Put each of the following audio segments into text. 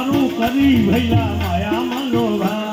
તારું કરી ભૈયા માયા મનોભા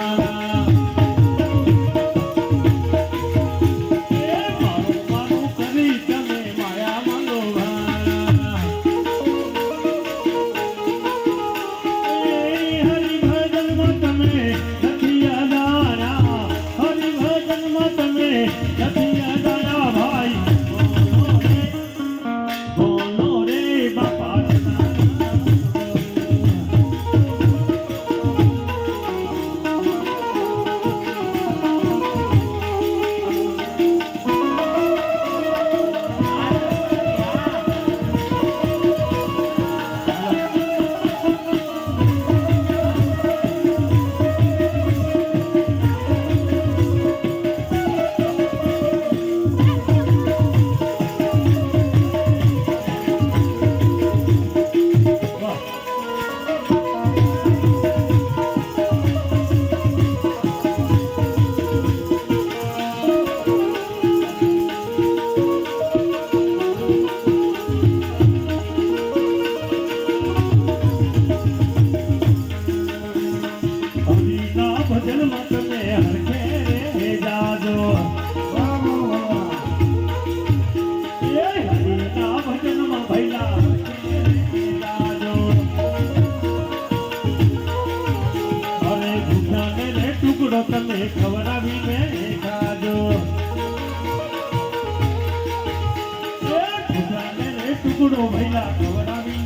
ટુકડો ભૈલા ખવડાવી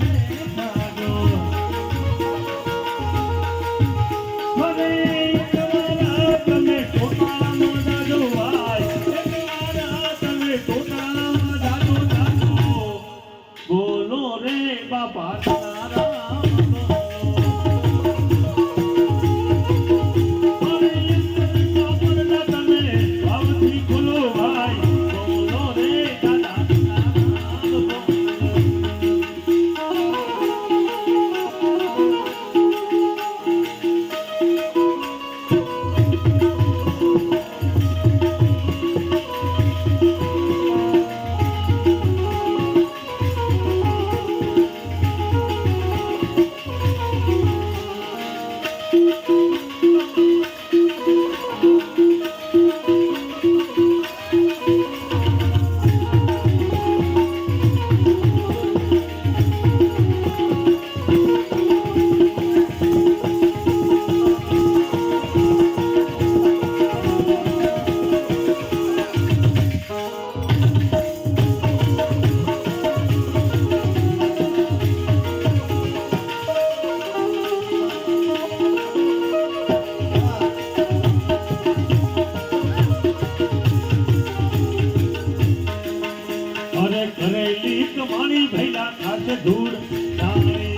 તમે પોતાનો દાદો ભાઈ તમે પોતાનો ઘરે ઘરે લીટ માણી ભૈલા ખાતે ધૂળ.